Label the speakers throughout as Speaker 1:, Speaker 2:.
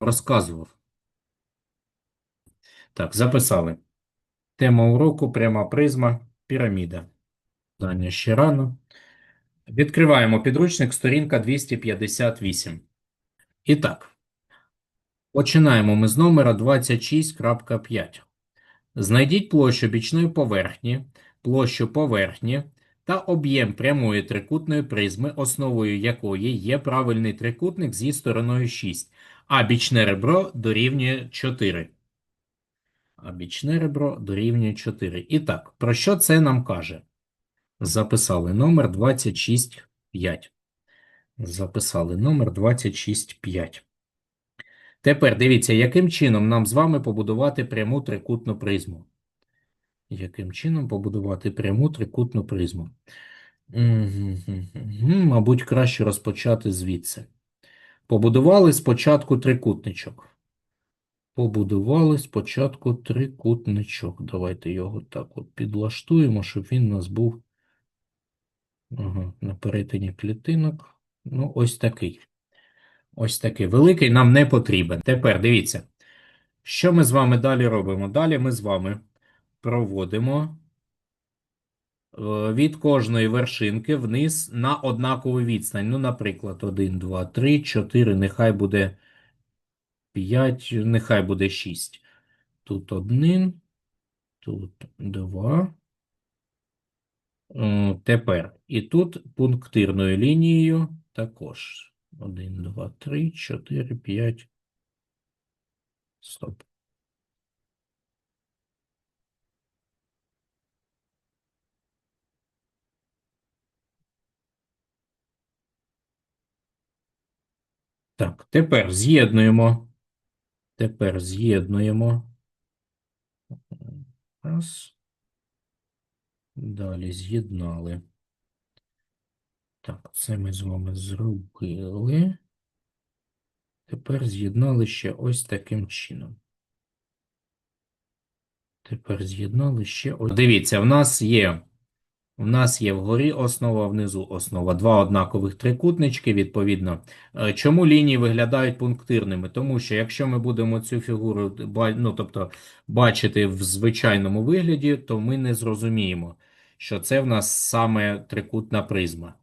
Speaker 1: Розказував. Так, записали. Тема уроку пряма призма, піраміда. Дання ще рано. Відкриваємо підручник, сторінка 258. І так, починаємо ми з номера 26.5. Знайдіть площу бічної поверхні, площу поверхні та об'єм прямої трикутної призми, основою якої є правильний трикутник зі стороною 6, а бічне ребро дорівнює 4. А бічне ребро дорівнює 4. І так, про що це нам каже? Записали номер 26.5. Записали номер 26.5. Тепер дивіться, яким чином нам з вами побудувати пряму трикутну призму. Яким чином побудувати пряму трикутну призму? Мабуть, краще розпочати звідси. Побудували спочатку трикутничок. Побудували спочатку трикутничок. Давайте його так от підлаштуємо, щоб він у нас був ага, на перетині клітинок. Ну, ось такий. Ось такий. Великий нам не потрібен. Тепер дивіться, що ми з вами далі робимо? Далі ми з вами проводимо е, від кожної вершинки вниз на однакову відстань. Ну, наприклад, 1, 2, 3, 4, нехай буде 5, нехай буде 6. Тут 1, тут 2. Е, Тепер і тут пунктирною лінією також. 1, 2, 3, 4, 5. Стоп. Так, тепер з'єднуємо. Тепер з'єднуємо. Раз. Далі з'єднали. Так, це ми з вами зробили. Тепер з'єднали ще ось таким чином. Тепер з'єднали ще ось. Дивіться, в нас є. У нас є вгорі основа, внизу основа. Два однакових трикутнички, відповідно. Е, Чому лінії виглядають пунктирними? Тому що якщо ми будемо цю фігуру ну, тобто, бачити в звичайному вигляді, то ми не зрозуміємо, що це в нас саме трикутна призма.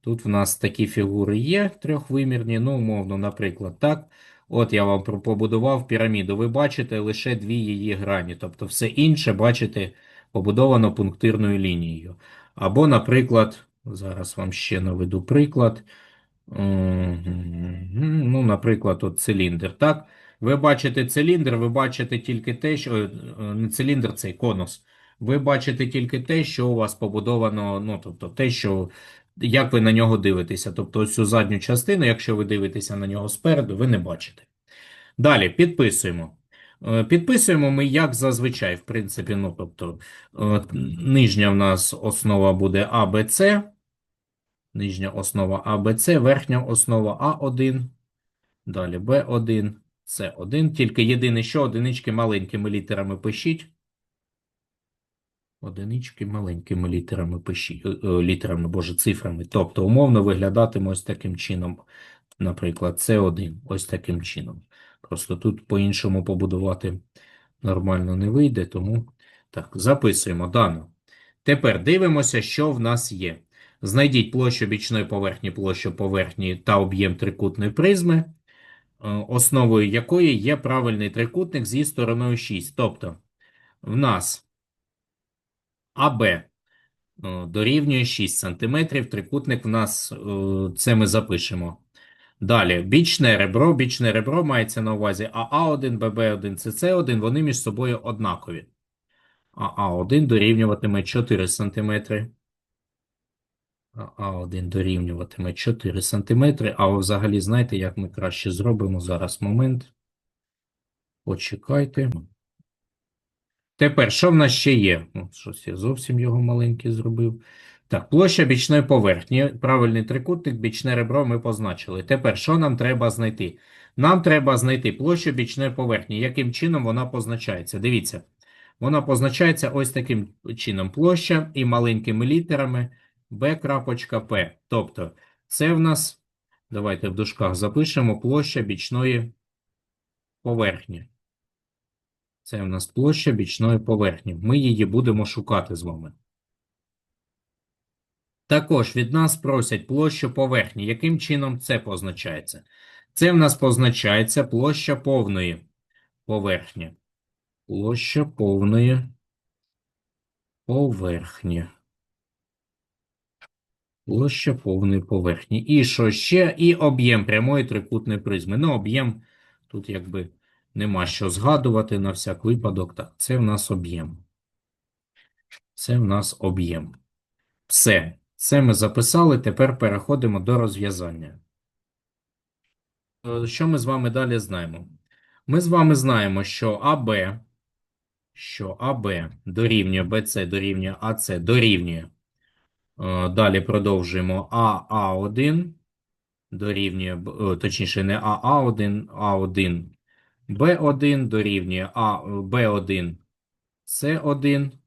Speaker 1: Тут в нас такі фігури є трьохвимірні, ну, умовно, наприклад, так. От я вам побудував піраміду. Ви бачите лише дві її грані, тобто все інше бачите побудовано пунктирною лінією. Або, наприклад, зараз вам ще наведу приклад. Ну, наприклад, от циліндр. Так, ви бачите циліндр, ви бачите тільки те, що е, не циліндр, цей конус. Ви бачите тільки те, що у вас побудовано, ну, тобто те, що як ви на нього дивитеся. Тобто, цю задню частину, якщо ви дивитеся на нього спереду, ви не бачите. Далі підписуємо. Е, Підписуємо ми як зазвичай, в принципі, ну, тобто, е, нижня в нас основа буде АБЦ, нижня основа АБЦ, верхня основа А1, далі Б1, С1. Тільки єдине, що одинички маленькими літерами пишіть. Одинички маленькими літерами пишіть, е, літерами, боже, цифрами. Тобто, умовно виглядатиме ось таким чином. Наприклад, С1, ось таким чином. Просто тут по-іншому побудувати нормально не вийде, тому так, записуємо дано. Тепер дивимося, що в нас є. Знайдіть площу бічної поверхні, площу поверхні та об'єм трикутної призми, е, основою якої є правильний трикутник зі стороною 6. Тобто, в нас АБ е, дорівнює 6 см, трикутник в нас, е, це ми запишемо. Далі, бічне ребро. Бічне ребро мається на увазі АА1, ББ1, СС1, вони між собою однакові. АА1 дорівнюватиме 4 см. АА1 дорівнюватиме 4 см. А ви взагалі, знаєте, як ми краще зробимо зараз момент. Почекайте. Тепер, що в нас ще є? Ну, щось я зовсім його маленький зробив. Так, площа бічної поверхні. Правильний трикутник, бічне ребро ми позначили. Тепер, що нам треба знайти? Нам треба знайти площу бічної поверхні. Яким чином вона позначається? Дивіться, вона позначається ось таким чином. Площа і маленькими літерами B.P. Тобто, це в нас Давайте в дужках запишемо площа бічної поверхні. Це в нас площа бічної поверхні. Ми її будемо шукати з вами. Також від нас просять площу поверхні. Яким чином це позначається? Це в нас позначається площа повної поверхні. Площа повної поверхні. Площа повної поверхні. І що ще? І об'єм прямої трикутної призми. Ну, об'єм тут якби нема що згадувати на всяк випадок. Так, це в нас об'єм. Це в нас об'єм. Все. Це ми записали. Тепер переходимо до розв'язання. Е, Що ми з вами далі знаємо? Ми з вами знаємо, що АБ, що АБ дорівнює БЦ дорівнює АЦ дорівнює. Е, Далі продовжуємо АА1 дорівнює, е, точніше, не АА1, А1, Б1 дорівнює А, Б1, С1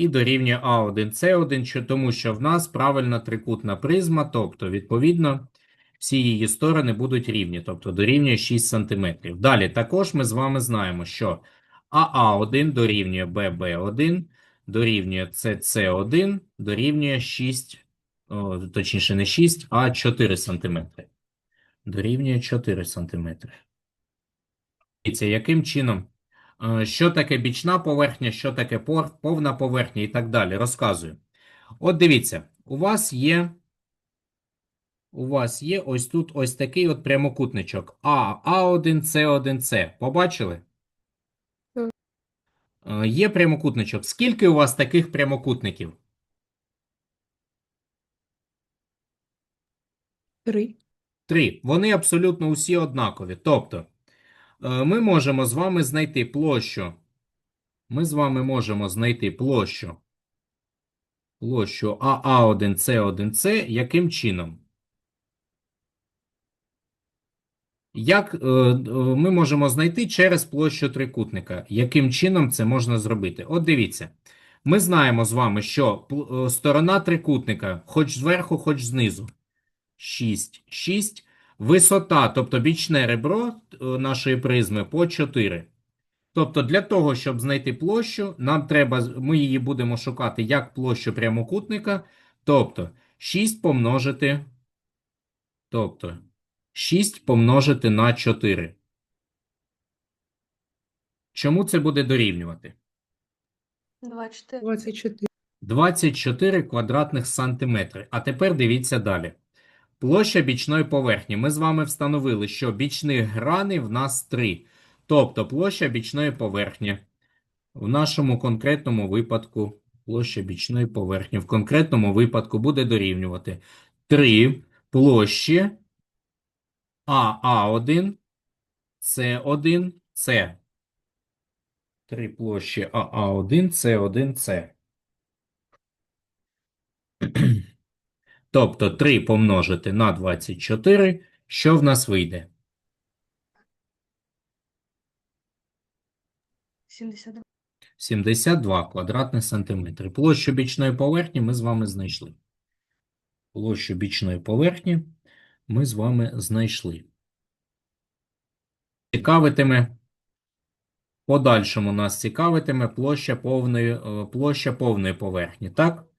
Speaker 1: і дорівнює А1, С1, тому що в нас правильна трикутна призма, тобто, відповідно, всі її сторони будуть рівні, тобто дорівнює 6 см. Далі також ми з вами знаємо, що АА1 дорівнює ББ1, дорівнює СС1, дорівнює 6, о, точніше не 6, а 4 см. Дорівнює 4 см. Дивіться, яким чином? Е, Що таке бічна поверхня, що таке повна поверхня і так далі. Розказую. От дивіться, у вас є у вас є ось тут ось такий от прямокутничок А, А1, С1, С. Побачили? Е, Є прямокутничок. Скільки у вас таких прямокутників?
Speaker 2: Три.
Speaker 1: Три. Вони абсолютно усі однакові. Тобто, ми можемо з вами знайти площу. Ми з вами можемо знайти площу. Площу АА1, С1, С. Яким чином? Як е, е, ми можемо знайти через площу трикутника? Яким чином це можна зробити? От дивіться. Ми знаємо з вами, що е, сторона трикутника, хоч зверху, хоч знизу. 6, 6. Висота, тобто бічне ребро е, нашої призми по 4. Тобто для того, щоб знайти площу, нам треба, ми її будемо шукати як площу прямокутника, тобто 6 помножити, тобто 6 помножити на 4. Чому це буде дорівнювати?
Speaker 3: 24.
Speaker 2: 24.
Speaker 1: 24 квадратних сантиметри. А тепер дивіться далі. Площа бічної поверхні. Ми з вами встановили, що бічних граней в нас 3. Тобто площа бічної поверхні. В нашому конкретному випадку площа бічної поверхні в конкретному випадку буде дорівнювати 3 площі АА1, С1, С. 3 площі АА1, С1, С. Тобто 3 помножити на 24, що в нас вийде?
Speaker 3: 72.
Speaker 1: 72 квадратних сантиметри. Площу бічної поверхні ми з вами знайшли. Площу бічної поверхні ми з вами знайшли. Цікавитиме, подальшому нас цікавитиме площа повної, е, площа повної поверхні, так?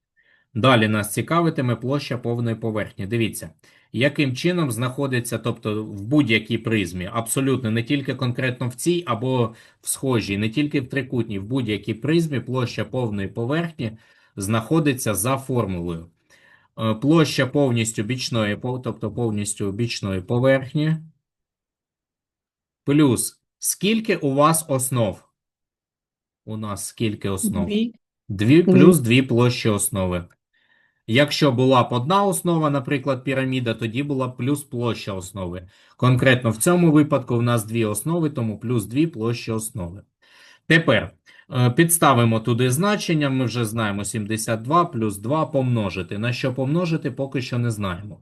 Speaker 1: Далі нас цікавитиме площа повної поверхні. Дивіться, яким чином знаходиться, тобто в будь-якій призмі, абсолютно не тільки конкретно в цій або в схожій, не тільки в трикутній, в будь-якій призмі площа повної поверхні знаходиться за формулою. Е, Площа повністю бічної, тобто повністю бічної поверхні, плюс скільки у вас основ? У нас скільки основ?
Speaker 2: Дві.
Speaker 1: Дві плюс дві площі основи. Якщо була б одна основа, наприклад, піраміда, тоді була б плюс площа основи. Конкретно в цьому випадку в нас дві основи, тому плюс дві площі основи. Тепер е, підставимо туди значення, ми вже знаємо 72 плюс 2 помножити. На що помножити, поки що не знаємо.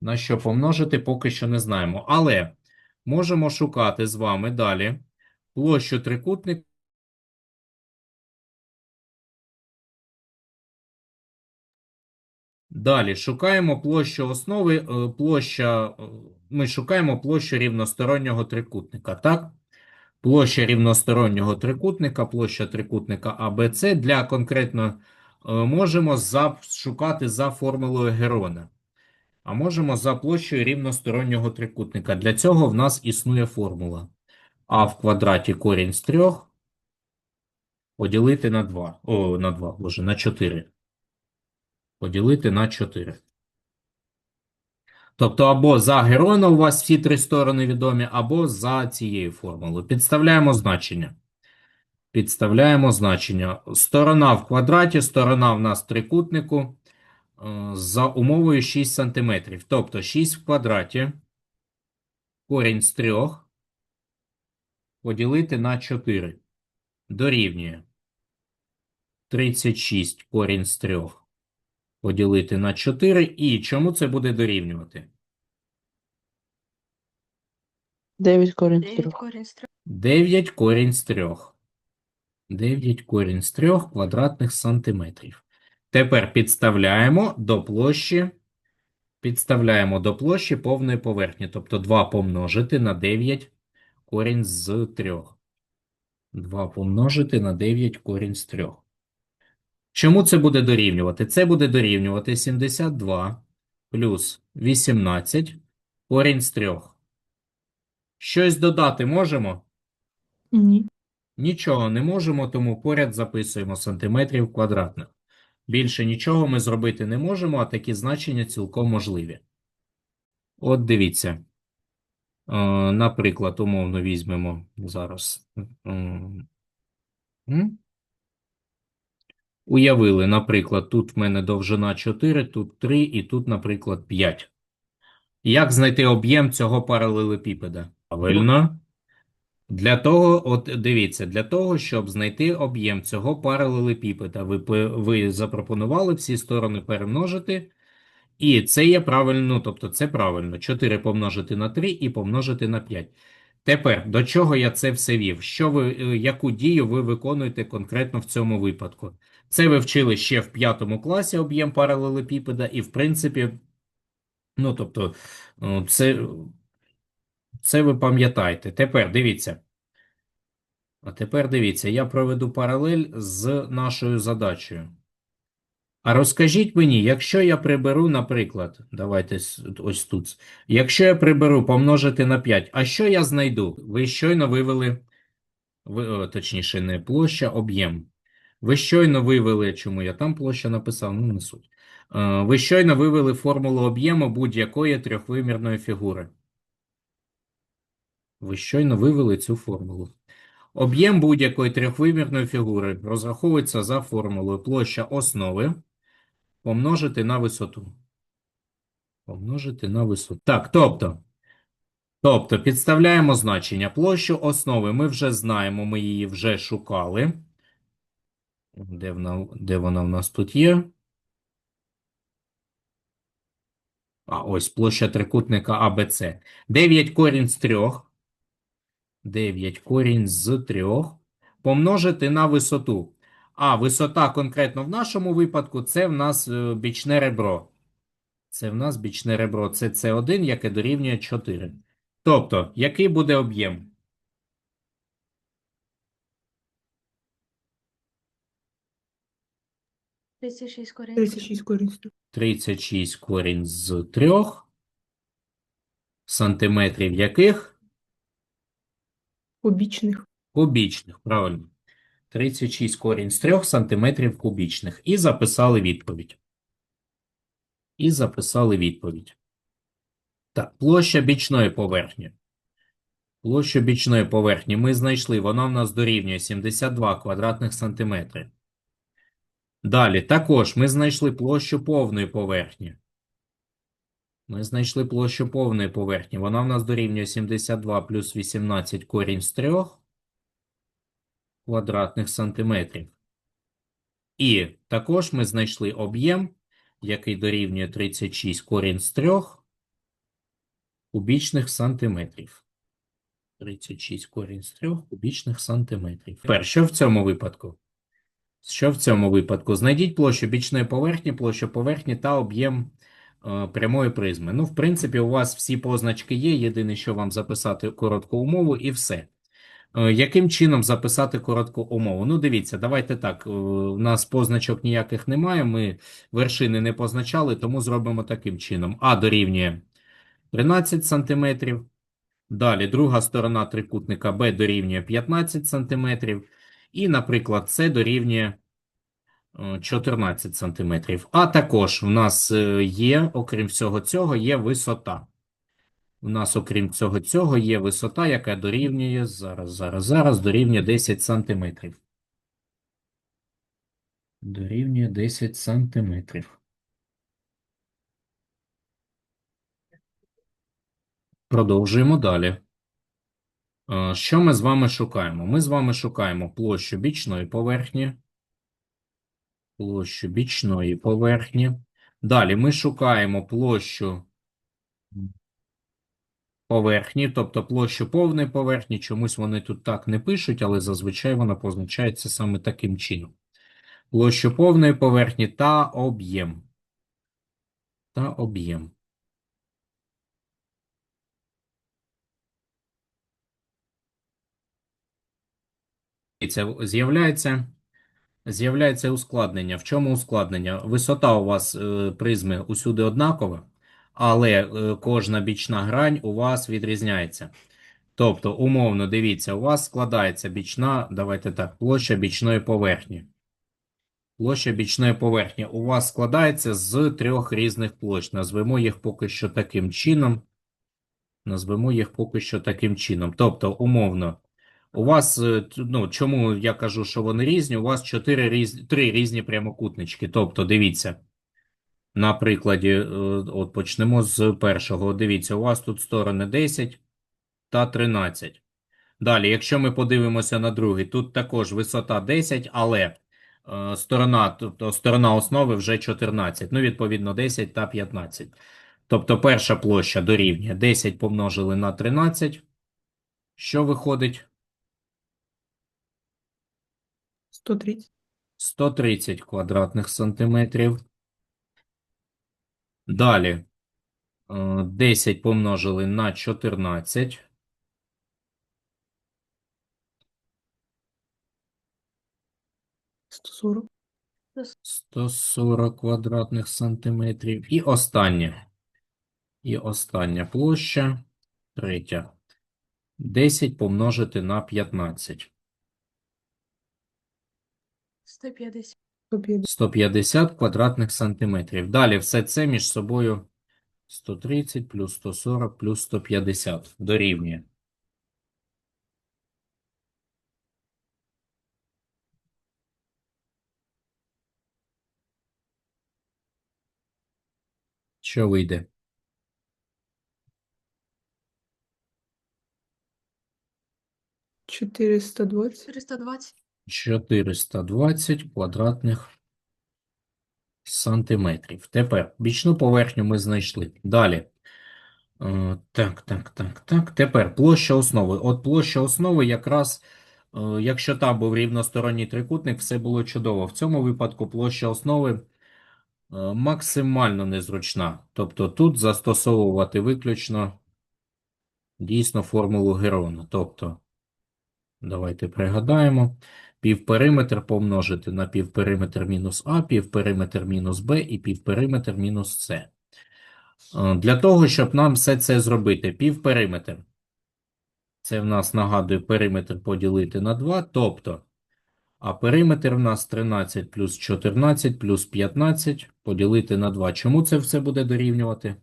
Speaker 1: На що помножити, поки що не знаємо. Але можемо шукати з вами далі площу трикутника. Далі шукаємо площу основи, е, площа, е, ми шукаємо площу рівностороннього трикутника, так? Площа рівностороннього трикутника, площа трикутника АБЦ для конкретно е, можемо за, шукати за формулою Герона. А можемо за площею рівностороннього трикутника. Для цього в нас існує формула. А в квадраті корінь з 3 поділити на 2. О, на 2, боже, на 4. Поділити на 4. Тобто, або за Герона у вас всі три сторони відомі, або за цією формулою. Підставляємо значення. Підставляємо значення. Сторона в квадраті, сторона в нас трикутнику е, за умовою 6 см. Тобто 6 в квадраті, корінь з 3 поділити на 4. Дорівнює 36 корінь з 3 поділити на 4. І чому це буде дорівнювати?
Speaker 4: 9 корінь з 3.
Speaker 3: 3.
Speaker 1: 9 корінь з 3. 9 корінь з 3 квадратних сантиметрів. Тепер підставляємо до площі, підставляємо до площі повної поверхні. Тобто 2 помножити на 9 корінь з 3. 2 помножити на 9 корінь з 3. Чому це буде дорівнювати? Це буде дорівнювати 72 плюс 18 корінь з 3. Щось додати можемо?
Speaker 2: Ні.
Speaker 1: Нічого не можемо, тому поряд записуємо сантиметрів квадратних. Більше нічого ми зробити не можемо, а такі значення цілком можливі. От дивіться. Е, Наприклад, умовно візьмемо зараз. Уявили, наприклад, тут в мене довжина 4, тут 3 і тут, наприклад, 5. Як знайти об'єм цього паралелепіпеда? Правильно. Для того, от дивіться, для того, щоб знайти об'єм цього паралелепіпеда, ви, ви запропонували всі сторони перемножити, і це є правильно, ну, тобто це правильно. 4 помножити на 3 і помножити на 5. Тепер, до чого я це все вів? Що ви, е, яку дію ви виконуєте конкретно в цьому випадку? Це ви вчили ще в п'ятому класі об'єм паралелепіпеда, і, в принципі, ну, тобто, е, це, це ви пам'ятаєте. Тепер дивіться. А тепер дивіться, я проведу паралель з нашою задачею. А розкажіть мені, якщо я приберу, наприклад, давайте ось тут. Якщо я приберу помножити на 5, а що я знайду? Ви щойно вивели, ви, точніше, не площа, об'єм. Ви щойно вивели, чому я там площа написав, ну не суть. Е, Ви щойно вивели формулу об'єму будь-якої трьохвимірної фігури. Ви щойно вивели цю формулу. Об'єм будь-якої трьохвимірної фігури розраховується за формулою площа основи помножити на висоту. Помножити на висоту. Так, тобто, тобто підставляємо значення. Площу основи ми вже знаємо, ми її вже шукали. Де вона, де вона в нас тут є? А, ось площа трикутника АБЦ. 9 корінь з 3. 9 корінь з 3 помножити на висоту. А висота конкретно в нашому випадку це в нас е, бічне ребро. Це в нас бічне ребро. Це С1, яке дорівнює 4. Тобто, який буде об'єм?
Speaker 3: – 36 корінь з 3.
Speaker 2: 36 корінь
Speaker 1: 36 корінь з 3 сантиметрів яких?
Speaker 2: Кубічних.
Speaker 1: Кубічних, правильно. 36 корінь з 3 сантиметрів кубічних. І записали відповідь. І записали відповідь. Так, площа бічної поверхні. Площу бічної поверхні ми знайшли. Вона в нас дорівнює 72 квадратних сантиметри. Далі, також ми знайшли площу повної поверхні. Ми знайшли площу повної поверхні. Вона в нас дорівнює 72 плюс 18 корінь з 3 квадратних сантиметрів. І також ми знайшли об'єм, який дорівнює 36 корінь з 3 кубічних сантиметрів. 36 корінь з 3 кубічних сантиметрів. Тепер, що в цьому випадку? Що в цьому випадку? Знайдіть площу бічної поверхні, площу поверхні та об'єм е, прямої призми. Ну, в принципі, у вас всі позначки є. Єдине, що вам записати коротку умову, і все. Е, Яким чином записати коротку умову? Ну, дивіться, давайте так. е, У нас позначок ніяких немає. Ми вершини не позначали, тому зробимо таким чином. А дорівнює 13 см. Далі друга сторона трикутника Б дорівнює 15 см. І, наприклад, С дорівнює е, 14 см. А також в нас е, є, окрім всього цього, є висота. У нас, окрім цього цього, є висота, яка дорівнює зараз, зараз, зараз, дорівнює 10 см. Дорівнює 10 сантиметрів. Продовжуємо далі. Е, Що ми з вами шукаємо? Ми з вами шукаємо площу бічної поверхні. Площу бічної поверхні. Далі ми шукаємо площу поверхні, тобто площу повної поверхні. Чомусь вони тут так не пишуть, але зазвичай вона позначається саме таким чином. Площу повної поверхні та об'єм. Та об'єм. Це з'являється, з'являється ускладнення. В чому ускладнення? Висота у вас е, призми усюди однакова, але е, кожна бічна грань у вас відрізняється. Тобто, умовно, дивіться, у вас складається бічна, давайте так, площа бічної поверхні. Площа бічної поверхні у вас складається з трьох різних площ. Назвемо їх поки що таким чином. Назвемо їх поки що таким чином. Тобто, умовно, у вас, е, ну, чому я кажу, що вони різні? У вас чотири різ... три різні прямокутнички. Тобто, дивіться, на прикладі, е, от почнемо з першого. Дивіться, у вас тут сторони 10 та 13. Далі, якщо ми подивимося на другий, тут також висота 10, але е, сторона, тобто сторона основи вже 14, ну, відповідно, 10 та 15. Тобто перша площа дорівнює 10 помножили на 13. Що виходить?
Speaker 2: 130.
Speaker 1: 130 квадратних сантиметрів. Далі е, 10 помножили на 14.
Speaker 2: 140.
Speaker 1: 140 квадратних сантиметрів. І останнє. І остання площа, третя. 10 помножити на 15.
Speaker 3: 150.
Speaker 2: 150.
Speaker 1: 150 квадратних сантиметрів. Далі все це між собою 130 плюс 140 плюс 150 дорівнює. Що вийде?
Speaker 2: 420.
Speaker 3: 420.
Speaker 1: 420 квадратних сантиметрів. Тепер бічну поверхню ми знайшли. Далі. Е, Так, так, так, так. Тепер площа основи. От площа основи якраз, е, якщо там був рівносторонній трикутник, все було чудово. В цьому випадку площа основи е, максимально незручна. Тобто тут застосовувати виключно дійсно формулу Герона. Тобто, давайте пригадаємо. Півпериметр помножити на півпериметр мінус А, півпериметр мінус Б і півпериметр мінус С. Е, Для того, щоб нам все це зробити, півпериметр. Це в нас, нагадую, периметр поділити на 2, тобто, а периметр в нас 13 плюс 14 плюс 15 поділити на 2. Чому це все буде дорівнювати?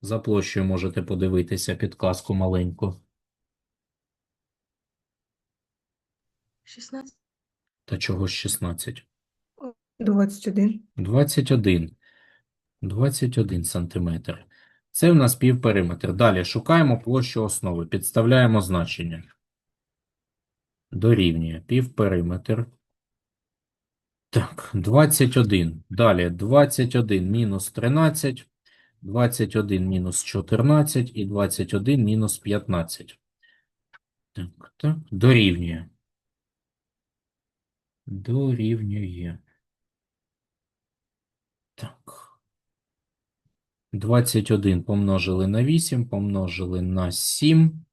Speaker 1: За площею можете подивитися підказку маленьку.
Speaker 3: 16.
Speaker 1: Та чого ж 16?
Speaker 2: 21.
Speaker 1: 21. 21 сантиметр. Це в нас півпериметр. Далі шукаємо площу основи. Підставляємо значення. Дорівнює півпериметр. Так, 21. Далі 21 мінус 13, 21 мінус 14 і 21 мінус 15. Так, так, дорівнює. Дорівнює. Так. 21 помножили на 8, помножили на 7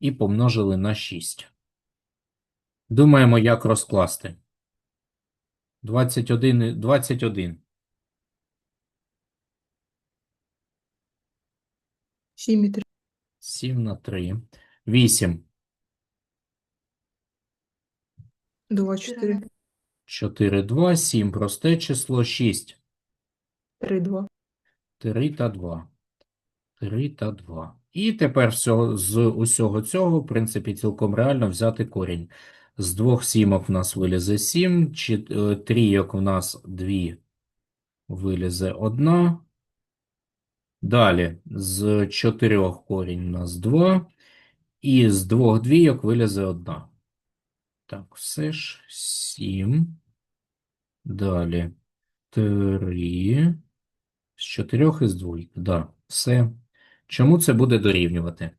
Speaker 1: і помножили на 6. Думаємо, як розкласти. 21, і- 21.
Speaker 2: Сім і три.
Speaker 1: 7 на 3. 8.
Speaker 2: Два, чотири.
Speaker 1: 4, 2, 7. Просте число 6.
Speaker 2: Три, два.
Speaker 1: 3 та 2. 3 та 2. І тепер всього, з усього цього, в принципі, цілком реально взяти корінь. З двох сімок в нас вилізе 7, чи, е, трійок в нас 2 вилізе 1. Далі з чотирьох корінь у нас 2. І з двох двійок вилізе 1. Так, все ж 7. Далі 3. З чотирьох і з двойки. Да, все. Чому це буде дорівнювати?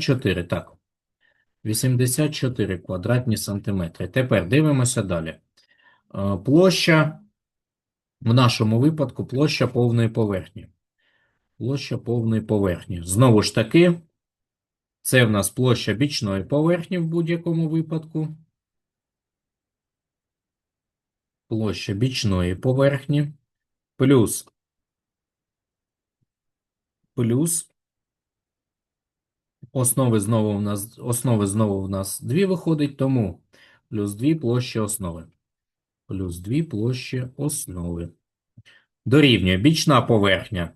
Speaker 1: Чотири, так. 84 квадратні сантиметри. Тепер дивимося далі. Е, Площа, в нашому випадку, площа повної поверхні. Площа повної поверхні. Знову ж таки, це в нас площа бічної поверхні в будь-якому випадку. Площа бічної поверхні плюс плюс основи знову в нас основи знову в нас 2 виходить, тому плюс 2 площі основи. Плюс 2 площі основи. Дорівнює бічна поверхня.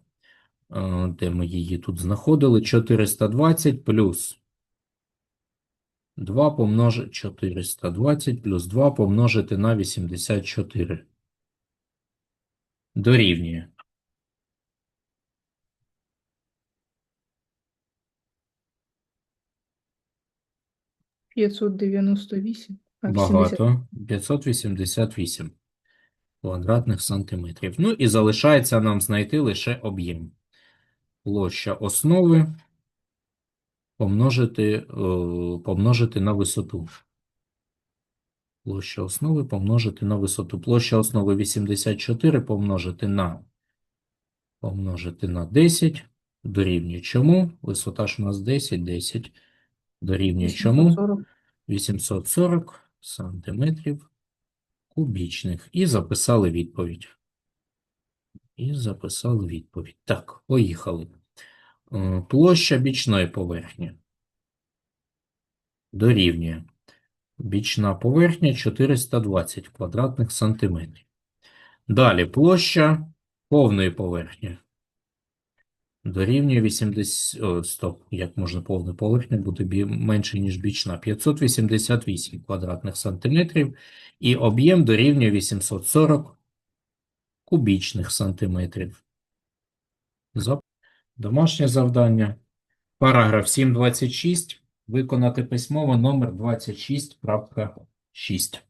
Speaker 1: Е, Де ми її тут знаходили? 420 плюс 2 помножити 420 плюс 2 помножити на 84. Дорівнює.
Speaker 2: П'ятсот дев'яносто вісім. А, 80.
Speaker 1: Багато. 588 квадратних сантиметрів. Ну і залишається нам знайти лише об'єм. Площа основи помножити, е, помножити на висоту. Площа основи помножити на висоту. Площа основи 84 помножити на помножити на 10 дорівнює чому? Висота ж у нас 10, 10 дорівнює чому?
Speaker 2: 840.
Speaker 1: 840 сантиметрів кубічних. І записали відповідь. І записали відповідь. Так, поїхали. Е, Площа бічної поверхні дорівнює. Бічна поверхня 420 квадратних сантиметрів. Далі площа повної поверхні дорівнює 80... О, стоп, як можна повна поверхня бути менше, ніж бічна? 588 квадратних сантиметрів. І об'єм дорівнює 840 кубічних сантиметрів. Домашнє завдання. Параграф 7.26. Виконати письмово номер 26.6.